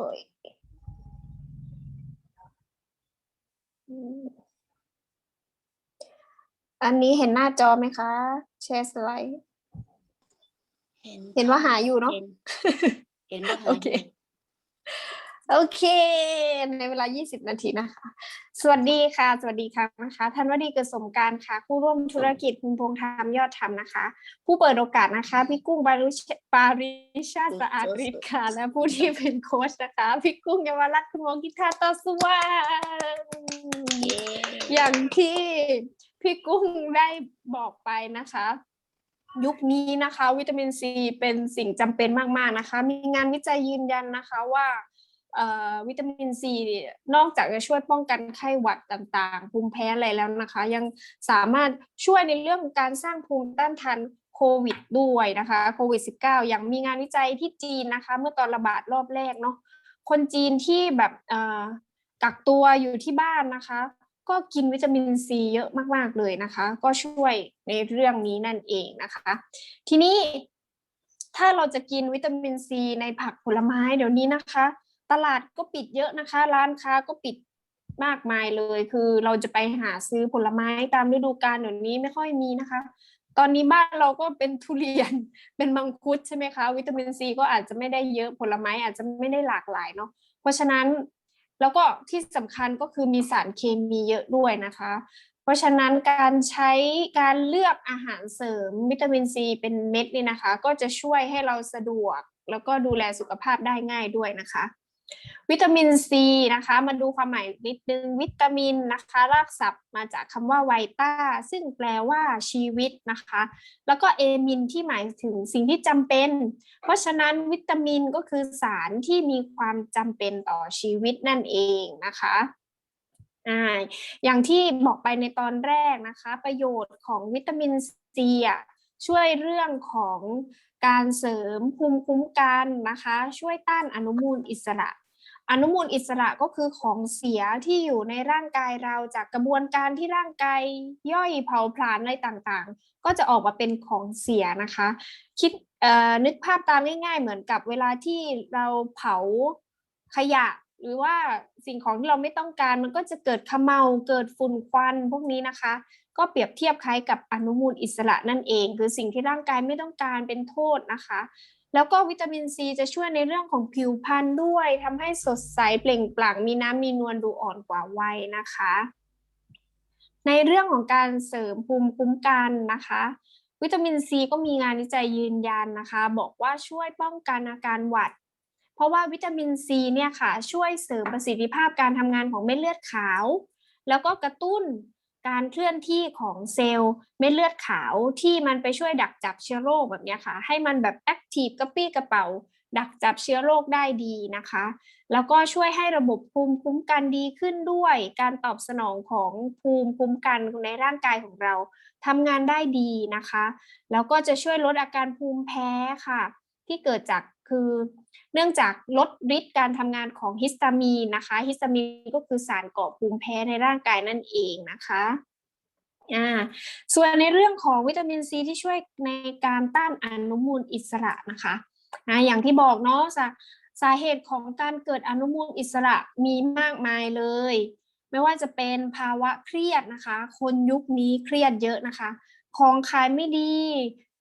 อ้ยอืมอันนี้เห็นหน้าจอไหมคะ แชร์สไลด์ เห็นเห็นว่าหาอยู่เนอะเห็นเห็นว่าหาโอเคยู่ โอเค ในเวลา 20 นาทีนะคะ สวัสดีค่ะ สวัสดีค่ะนะคะท่านวดีเกิดสมการค่ะ ผู้ร่วมธุรกิจภูมิพงษ์ธรรมยอดธรรมนะคะ ผู้เปิดโอกาสนะคะ พี่กุ้งบารุชปาริชาสะอาดฤทธิ์ค่ะ และผู้ที่เป็นโค้ชนะคะ พี่กุ้งเยาวรัตน์คุณวงกิตาตอสว่าอย่างที่พี่กุ้งได้บอกไปนะคะยุคนี้นะคะ วิตามินซีเป็นสิ่งจำเป็นมาก ๆ นะคะ มีงานวิจัยยืนยันนะคะว่า วิตามินซีนอกจากจะช่วยป้องกันไข้หวัดต่างๆ ภูมิแพ้อะไรแล้วนะคะ ยังสามารถช่วยในเรื่องการสร้างภูมิต้านทานโควิดด้วยนะคะโควิด -19 อย่างมีงานวิจัยที่จีนนะคะ เมื่อตอนระบาดรอบแรกเนาะคนจีนที่แบบกักตัวอยู่ที่บ้านนะคะ ก็กินวิตามินซีเยอะมากๆเลยนะคะ ก็ช่วยในเรื่องนี้นั่นเองนะคะ ทีนี้ถ้าเราจะกินวิตามินซีในผักผลไม้เดี๋ยวนี้นะคะ ตลาดก็ปิดเยอะนะคะ ร้านค้าก็ปิดมากมายเลย คือเราจะไปหาซื้อผลไม้ตามฤดูกาลเดี๋ยวนี้ไม่ค่อยมีนะคะ ตอนนี้บ้านเราก็เป็นทุเรียนเป็นมังคุดใช่ไหมคะ วิตามินซีก็อาจจะไม่ได้เยอะผลไม้อาจจะไม่ได้หลากหลายเนาะเพราะฉะนั้นแล้วก็ที่สำคัญก็คือมีสารเคมีเยอะด้วยนะคะ เพราะฉะนั้นการใช้การเลือกอาหารเสริมวิตามินซีเป็นเม็ดนี่นะคะ ก็จะช่วยให้เราสะดวก แล้วก็ดูแลสุขภาพได้ง่ายด้วยนะคะ วิตามินซีนะคะมาดูความหมายนิดนึงวิตามินนะคะ รากศัพท์มาจากคำว่าไวต้าซึ่งแปลว่าชีวิตนะคะ แล้วก็เอมินที่หมายถึงสิ่งที่จำเป็น เพราะฉะนั้นวิตามินก็คือสารที่มีความจำเป็นต่อชีวิตนั่นเองนะคะอ่าอย่างที่บอกไปในตอนแรกนะคะ ประโยชน์ของวิตามินซีอะช่วยเรื่องของการเสริมภูมิคุ้มกันนะคะ ช่วยต้านอนุมูลอิสระ อนุมูลอิสระก็คือของเสียที่อยู่ในร่างกายเราจากกระบวนการที่ร่างกายย่อยเผาผลาญอะไรต่างๆ ก็จะออกมาเป็นของเสียนะคะ คิดนึกภาพตามง่าย ๆ เหมือนกับเวลาที่เราเผาขยะ หรือว่าสิ่งของที่เราไม่ต้องการมันก็จะเกิดขมเมาเกิดฝุ่นควันพวกนี้นะคะ ก็เปรียบเทียบคล้ายกับอนุมูลอิสระนั่นเอง คือสิ่งที่ร่างกายไม่ต้องการเป็นโทษนะคะ แล้วก็วิตามินซีจะช่วยในเรื่องของผิวพรรณด้วยทำให้สดใสเปล่งปลั่งมีน้ำมีนวลดูอ่อนกว่าวัยนะคะ ในเรื่องของการเสริมภูมิคุ้มกันนะคะ วิตามินซีก็มีงานวิจัยยืนยันนะคะ บอกว่าช่วยป้องกันอาการหวัด เพราะว่าวิตามินซีเนี่ยค่ะช่วยเสริมประสิทธิภาพการทำงานของเม็ดเลือดขาว แล้วก็กระตุ้น การเคลื่อนที่ของเซลล์เม็ดเลือดขาวที่มันไปช่วยดักจับเชื้อโรคแบบนี้ค่ะ ให้มันแบบแอคทีฟกระปี้กระเป๋า ดักจับเชื้อโรคได้ดีนะคะ แล้วก็ช่วยให้ระบบภูมิคุ้มกันดีขึ้นด้วย การตอบสนองของภูมิคุ้มกันในร่างกายของเราทำงานได้ดีนะคะ แล้วก็จะช่วยลดอาการภูมิแพ้ค่ะ ที่เกิดจาก คือเนื่องจากลดฤทธิ์การทำงานของฮิสตามีนนะคะ ฮิสตามีนก็คือสารก่อภูมิแพ้ในร่างกายนั่นเองนะคะอ่าส่วนในเรื่องของวิตามินซีที่ช่วยในการต้านอนุมูลอิสระนะคะอ่าอย่างที่บอกเนาะสาสาเหตุของการเกิดอนุมูลอิสระมีมากมายเลย ไม่ว่าจะเป็นภาวะเครียดนะคะ คนยุคนี้เครียดเยอะนะคะ ของขายไม่ดี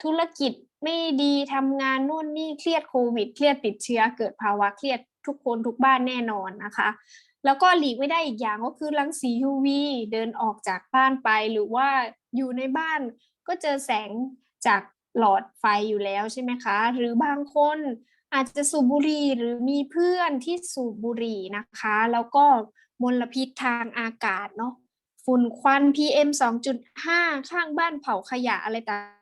ธุรกิจ ไม่ดีทำงานนู่นนี่เครียดโควิด เครียดติดเชื้อ เกิดภาวะเครียดทุกคนทุกบ้านแน่นอนนะคะ แล้วก็หลีกไม่ได้อีกอย่างก็คือรังสี UV เดินออกจากบ้านไปหรือว่าอยู่ในบ้านก็เจอแสงจากหลอดไฟอยู่แล้วใช่ไหมคะ หรือบางคนอาจจะสูบบุหรี่หรือมีเพื่อนที่สูบบุหรี่นะคะ แล้วก็มลพิษทางอากาศเนาะฝุ่นควัน PM 2.5 ข้างบ้านเผาขยะอะไรต่าง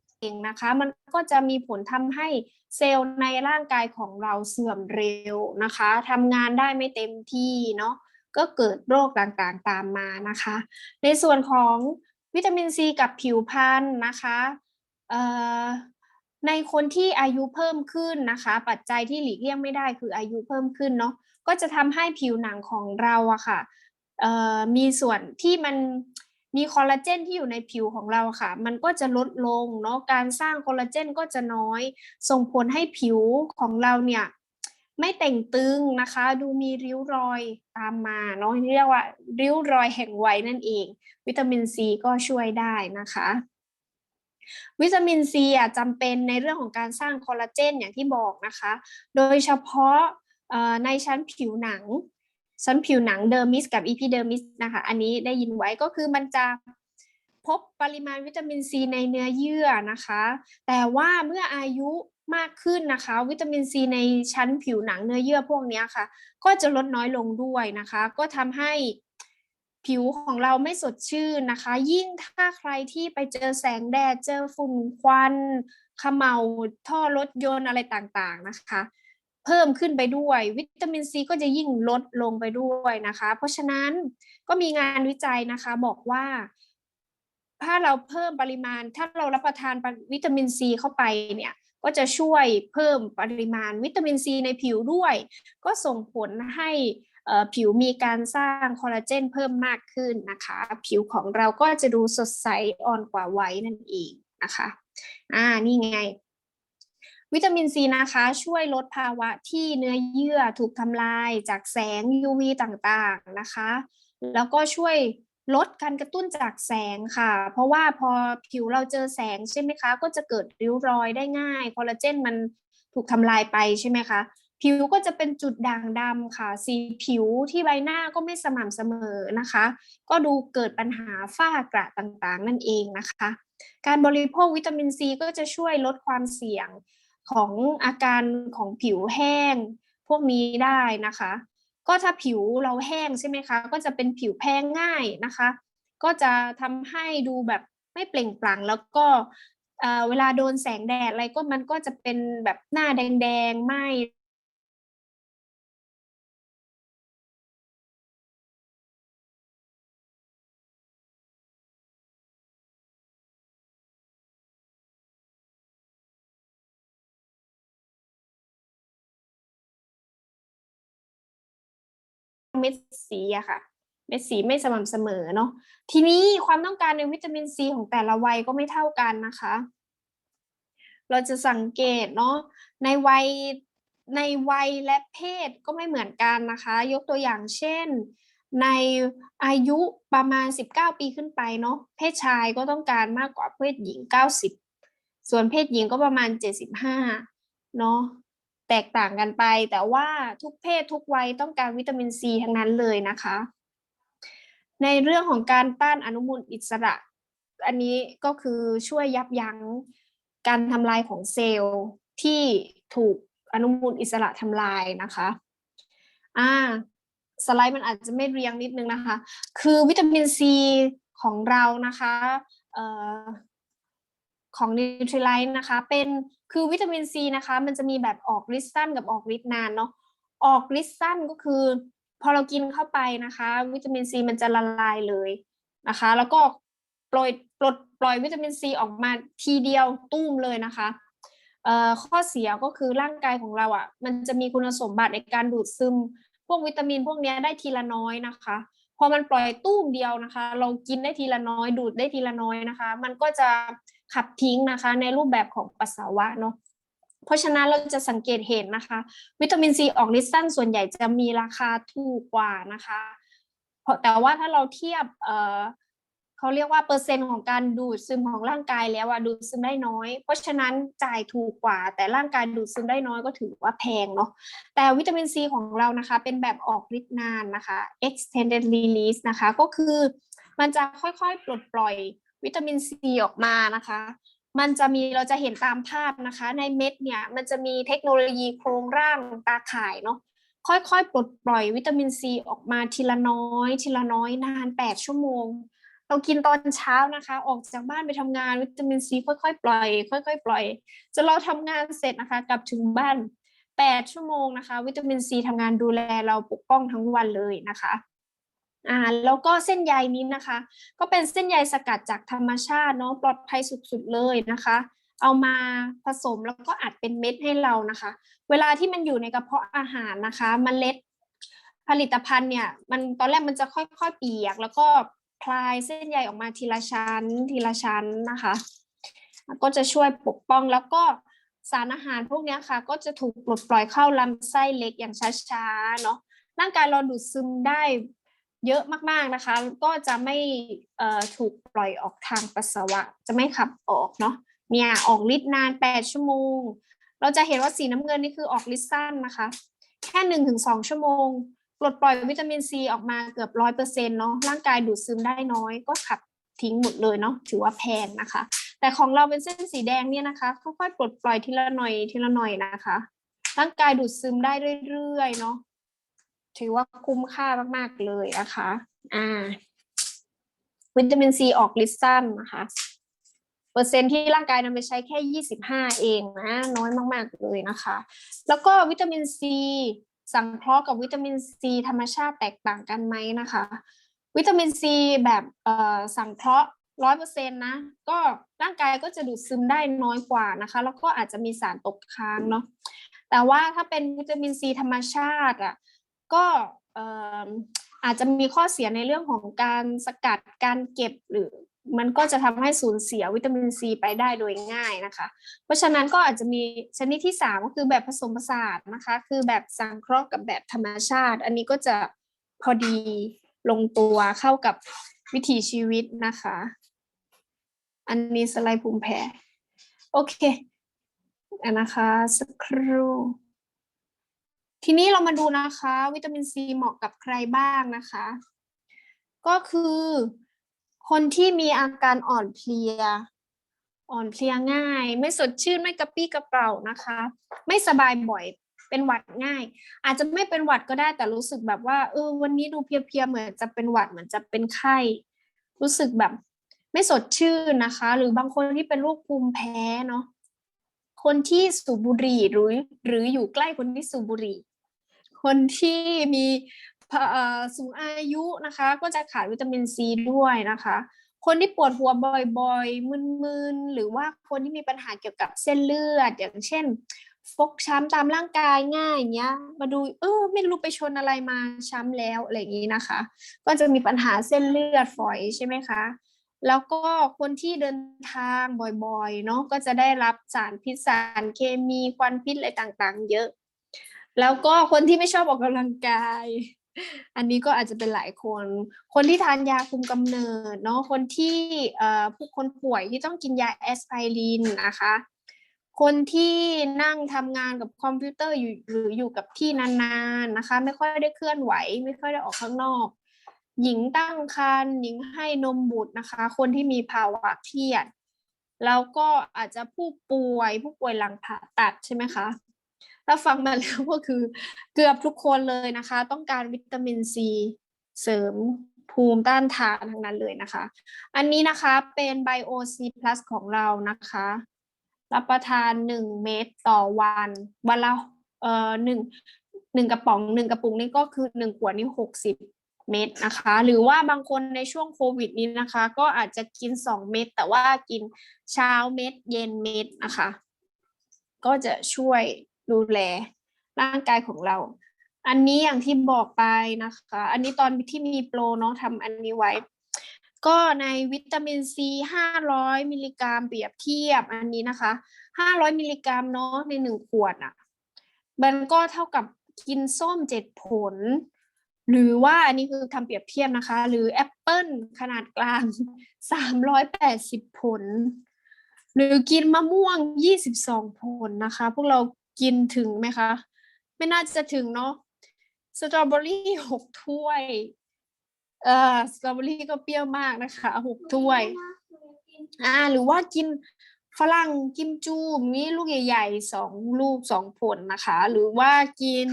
เองนะคะ มันก็จะมีผลทำให้เซลล์ในร่างกายของเราเสื่อมเร็วนะคะทำงานได้ไม่เต็มที่เนาะก็เกิดโรคต่างๆตามมานะคะ ในส่วนของวิตามินซีกับผิวพรรณนะคะในคนที่อายุเพิ่มขึ้นนะคะ ปัจจัยที่หลีกเลี่ยงไม่ได้คืออายุเพิ่มขึ้นเนาะก็จะทำให้ผิวหนังของเราอะค่ะเอ่อมีส่วนที่มัน มีคอลลาเจนที่อยู่ในผิวของเราค่ะ มันก็จะลดลงเนาะการสร้างคอลลาเจนก็จะน้อย ส่งผลให้ผิวของเราเนี่ยไม่แต่งตึงนะคะ ดูมีริ้วรอยตามมาเนาะเรียกว่า ริ้วรอยแห่งวัยนั่นเอง วิตามินซีก็ช่วยได้นะคะ วิตามินซีอะจำเป็นในเรื่องของการสร้างคอลลาเจนอย่างที่บอกนะคะ โดยเฉพาะในชั้นผิวหนัง ชั้นผิวหนังเดอร์มิสกับอีพิเดอร์มิสนะคะ อันนี้ได้ยินไว้ก็คือมันจะพบปริมาณวิตามินซีในเนื้อเยื่อนะคะ แต่ว่าเมื่ออายุมากขึ้นนะคะ วิตามินซีในชั้นผิวหนังเนื้อเยื่อพวกนี้ค่ะ ก็จะลดน้อยลงด้วยนะคะ ก็ทำให้ผิวของเราไม่สดชื่นนะคะ ยิ่งถ้าใครที่ไปเจอแสงแดดเจอฝุ่นควันขมเหลาท่อรถยนต์อะไรต่างๆนะคะ พิ่มขึ้นไปด้วย วิตามินซีก็จะยิ่งลดลงไปด้วยนะคะ เพราะฉะนั้นก็มีงานวิจัยนะคะบอกว่า ถ้าเราเพิ่มปริมาณ ถ้าเรารับประทานวิตามินซีเข้าไปเนี่ยก็จะช่วยเพิ่มปริมาณวิตามินซีในผิวด้วย ก็ส่งผลให้ผิวมีการสร้างคอลลาเจนเพิ่มมากขึ้นนะคะ ผิวของเราก็จะดูสดใสอ่อนกว่าวัยนั่นเองนะคะ อ่านี่ไง วิตามินซีนะคะ ช่วยลดภาวะที่เนื้อเยื่อถูกทำลายจากแสง UV ต่างๆนะคะ แล้วก็ช่วยลดการกระตุ้นจากแสงค่ะ เพราะว่าพอผิวเราเจอแสงใช่ไหมคะ ก็จะเกิดริ้วรอยได้ง่ายคอลลาเจนมันถูกทำลายไปใช่ไหมคะ ผิวก็จะเป็นจุดด่างดำค่ะ สีผิวที่ใบหน้าก็ไม่สม่ำเสมอนะคะ ก็ดูเกิดปัญหาฝ้ากระต่างๆ นั่นเองนะคะ การบริโภควิตามินซีก็จะช่วยลดความเสี่ยง ของอาการของผิวแห้งพวกนี้ได้นะคะ ก็ถ้าผิวเราแห้งใช่ไหมคะ ก็จะเป็นผิวแพ้ง่ายนะคะ ก็จะทำให้ดูแบบไม่เปล่งปลั่งแล้วก็เอ่อเวลาโดนแสงแดดอะไรก็มันก็จะเป็นแบบหน้าแดงๆไหม เม็ดสีอะค่ะ เม็ดสีไม่สม่ำเสมอเนาะทีนี้ความต้องการในวิตามินซีของแต่ละวัยก็ไม่เท่ากันนะคะ เราจะสังเกตเนาะในวัยในวัยและเพศก็ไม่เหมือนกันนะคะ ยกตัวอย่างเช่น ในอายุประมาณ 19 ปีขึ้นไปเนาะเพศชายก็ต้องการมากกว่าเพศหญิง 90 ส่วนเพศหญิงก็ประมาณ 75เนาะ แตกต่างกันไป แต่ว่าทุกเพศทุกวัยต้องการวิตามินซีทั้งนั้นเลยนะคะ ในเรื่องของการต้านอนุมูลอิสระ อันนี้ก็คือช่วยยับยั้งการทำลายของเซลล์ที่ถูกอนุมูลอิสระทำลายนะคะอ่าสไลด์มันอาจจะไม่เรียงนิดนึงนะคะ คือวิตามินซีของเรานะคะเอ่อของนิวทริไลท์นะคะ เป็น คือวิตามินซีนะคะ มันจะมีแบบออกฤทธิ์สั้นกับออกฤทธิ์นานเนาะออกฤทธิ์สั้นก็คือ พอเรากินเข้าไปนะคะ วิตามินซีมันจะละลายเลยนะคะ แล้วก็ปล่อยปลดปล่อยวิตามินซีออกมาทีเดียวตุ้มเลยนะคะเอ่อข้อเสียก็คือร่างกายของเราอะ มันจะมีคุณสมบัติในการดูดซึม พวกวิตามินพวกนี้ได้ทีละน้อยนะคะ พอมันปล่อยตุ้มเดียวนะคะ เรากินได้ทีละน้อย ดูดได้ทีละน้อยนะคะ มันก็จะ ขับทิ้งนะคะ ในรูปแบบของปัสสาวะเนาะเพราะฉะนั้นเราจะสังเกตเห็นนะคะ วิตามินซีออกฤทธิ์สั้นส่วนใหญ่จะมีราคาถูกกว่านะคะแต่ว่าถ้าเราเทียบเออเขาเรียกว่าเปอร์เซ็นต์ของการดูดซึมของร่างกายแล้วอะดูดซึมได้น้อย เพราะฉะนั้นจ่ายถูกกว่า แต่ร่างกายดูดซึมได้น้อยก็ถือว่าแพงเนาะแต่วิตามินซีของเรานะคะ เป็นแบบออกฤทธิ์นานนะคะ extended release นะคะ ก็คือมันจะค่อยๆ ปลดปล่อย วิตามินซีออกมานะคะ มันจะมีเราจะเห็นตามภาพนะคะ ในเม็ดเนี่ยมันจะมีเทคโนโลยีโครงร่างตาข่ายเนาะค่อยๆ ปลดปล่อยวิตามินซีออกมาทีละน้อย ทีละน้อยนาน 8 ชั่วโมง เรากินตอนเช้านะคะ ออกจากบ้านไปทำงานวิตามินซีค่อยๆ ปล่อย ค่อยๆ ปล่อยจนเราทำงานเสร็จนะคะ กลับถึงบ้าน 8 ชั่วโมงนะคะ วิตามินซีทำงานดูแลเราปกป้องทั้งวันเลยนะคะ อ่าแล้วก็เส้นใยนี้นะคะ ก็เป็นเส้นใยสกัดจากธรรมชาติเนาะปลอดภัยสุดๆเลยนะคะ เอามาผสมแล้วก็อัดเป็นเม็ดให้เรานะคะ เวลาที่มันอยู่ในกระเพาะอาหารนะคะมเมล็ดผลิตภัณฑ์เนี่ยมันตอนแรกมันจะค่อยๆเปียก แล้วก็คลายเส้นใยออกมาทีละชั้น ทีละชั้นนะคะ ก็จะช่วยปกป้องแล้วก็สารอาหารพวกนี้ค่ะ ก็จะถูกปลดปล่อยเข้าลำไส้เล็กอย่างช้าๆเนาะร่างกายเราดูดซึมได้ เยอะมากๆนะคะ ก็จะไม่ถูกปล่อยออกทางปัสสาวะ จะไม่ขับออกเนาะเนี่ยออกฤทธิ์นาน 8 ชั่วโมง เราจะเห็นว่าสีน้ำเงินนี่คือออกฤทธิ์สั้นนะคะ แค่หนึ่งถึงสองชั่วโมงปลดปล่อยวิตามินซีออกมาเกือบร้อยเปอร์เซ็นต์เนาะร่างกายดูดซึมได้น้อยก็ขับทิ้งหมดเลยเนาะถือว่าแพงนะคะ แต่ของเราเป็นเส้นสีแดงเนี่ยนะคะค่อยๆปลดปล่อยทีละหน่อยทีละหน่อยนะคะ ร่างกายดูดซึมได้เรื่อยๆเนาะ ถือว่าคุ้มค่ามาก ๆ เลยนะคะอ่าวิตามินซีออกฤทธิ์สั้นนะคะ เปอร์เซ็นต์ที่ร่างกายนำไปใช้แค่ยี่สิบห้าเองนะน้อยมาก ๆ เลยนะคะ แล้วก็วิตามินซีสังเคราะห์กับวิตามินซีธรรมชาติแตกต่างกันไหมนะคะ วิตามินซีแบบสังเคราะห์ร้อยเปอร์เซ็นต์นะก็ร่างกายก็จะดูดซึมได้น้อยกว่านะคะ แล้วก็อาจจะมีสารตกค้างเนาะแต่ว่าถ้าเป็นวิตามินซีธรรมชาติอะ ก็อาจจะมีข้อเสียในเรื่องของการสกัดการเก็บหรือมันก็จะทำให้สูญเสียวิตามินซีไปได้โดยง่ายนะคะ เพราะฉะนั้นก็อาจจะมีชนิดที่สามก็คือแบบผสมผสานนะคะ คือแบบสังเคราะห์กับแบบธรรมชาติ อันนี้ก็จะพอดีลงตัวเข้ากับวิถีชีวิตนะคะ อันนี้สไลด์ภูมิแพ้ โอเคอันนะคะสักครู่ ทีนี้เรามาดูนะคะ วิตามินซีเหมาะกับใครบ้างนะคะ ก็คือคนที่มีอาการอ่อนเพลีย อ่อนเพลียง่าย ไม่สดชื่นไม่กระปี้กระเป๋านะคะ ไม่สบายบ่อยเป็นหวัดง่าย อาจจะไม่เป็นหวัดก็ได้แต่รู้สึกแบบว่าเออวันนี้ดูเพลียๆเหมือนจะเป็นหวัดเหมือนจะเป็นไข้ รู้สึกแบบ ไม่สดชื่นนะคะ หรือบางคนที่เป็นโรคภูมิแพ้เนาะคนที่สูบบุหรี่หรือ หรืออยู่ใกล้คนที่สูบบุหรี่ คนที่มีสูงอายุนะคะ ก็จะขาดวิตามินซีด้วยนะคะ คนที่ปวดหัวบ่อยๆ มึนๆ หรือว่าคนที่มีปัญหาเกี่ยวกับเส้นเลือด อย่างเช่น ฟกช้ำตามร่างกายง่ายอย่างเงี้ย มาดูเออไม่รู้ไปชนอะไรมาช้ำแล้วอะไรอย่างนี้นะคะ ก็จะมีปัญหาเส้นเลือดฝอยใช่ไหมคะแล้วก็คนที่เดินทางบ่อยๆ เนาะก็จะได้รับสารพิษสารเคมีควันพิษอะไรต่างๆ เยอะ แล้วก็คนที่ไม่ชอบออกกำลังกาย อันนี้ก็อาจจะเป็นหลายคน คนที่ทานยาคุมกำเนิดเนาะคนที่เอ่อผู้คนป่วยที่ต้องกินยาแอสไพรินนะคะ คนที่นั่งทำงานกับคอมพิวเตอร์อยู่หรืออยู่กับที่นานๆนะคะ ไม่ค่อยได้เคลื่อนไหว ไม่ค่อยได้ออกข้างนอกหญิงตั้งครรภ์หญิงให้นมบุตรนะคะ คนที่มีภาวะเครียดแล้วก็อาจจะผู้ป่วยผู้ป่วยหลังผ่าตัดใช่ไหมคะ ถ้าฟังมาแล้วก็คือเกือบทุกคนเลยนะคะ ต้องการวิตามินซีเสริมภูมิต้านทานทั้งนั้นเลยนะคะ อันนี้นะคะเป็น Bio C Plus ของเรานะคะ รับประทานหนึ่งเม็ดต่อวัน วันละเอ่อหนึ่งหนึ่งกระป๋องหนึ่งกระปุกนี่ก็คือหนึ่งขวดนี่หกสิบเม็ดนะคะ หรือว่าบางคนในช่วงโควิดนี้นะคะ ก็อาจจะกินสองเม็ดแต่ว่ากินเช้าเม็ดเย็นเม็ดนะคะ ก็จะช่วย ดูแลร่างกายของเรา อันนี้อย่างที่บอกไปนะคะ อันนี้ตอนที่มีโปรเนาะทำอันนี้ไว้ ก็ในวิตามินซีห้าร้อยมิลลิกรัมเปรียบเทียบอันนี้นะคะห้าร้อยมิลลิกรัมเนาะในหนึ่งขวดอะมันก็เท่ากับกินส้มเจ็ดผล หรือว่าอันนี้คือทำเปรียบเทียบนะคะ หรือแอปเปิลขนาดกลางสามร้อยแปดสิบผล หรือกินมะม่วงยี่สิบสองผลนะคะ พวกเรา กินถึงไหมคะ ไม่น่าจะถึงเนาะสตรอเบอรี่หกถ้วย เอ่อสตรอเบอรี่ก็เปรี้ยวมากนะคะหกถ้วย อ่า หรือว่ากินฝรั่งกิมจูมีลูกใหญ่ๆสองลูกสองผลนะคะ หรือว่ากิน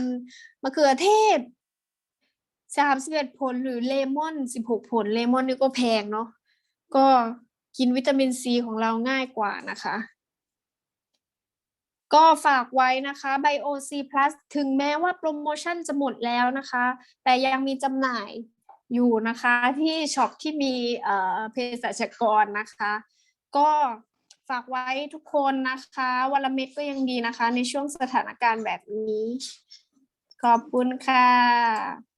มะเขือเทศสามสิบเอ็ดผลหรือเลมอนสิบหกผลเลมอนนี่ก็แพงเนาะก็กินวิตามินซีของเราง่ายกว่านะคะ ก็ฝากไว้นะคะ Bio C Plus ถึงแม้ว่าโปรโมชั่นจะหมดแล้วนะคะ แต่ยังมีจำหน่ายอยู่นะคะที่ช็อปที่มีเอ่อเภสัชกรนะคะ ก็ฝากไว้ทุกคนนะคะวันละเม็ดก็ยังดีนะคะ ในช่วงสถานการณ์แบบนี้ ขอบคุณค่ะ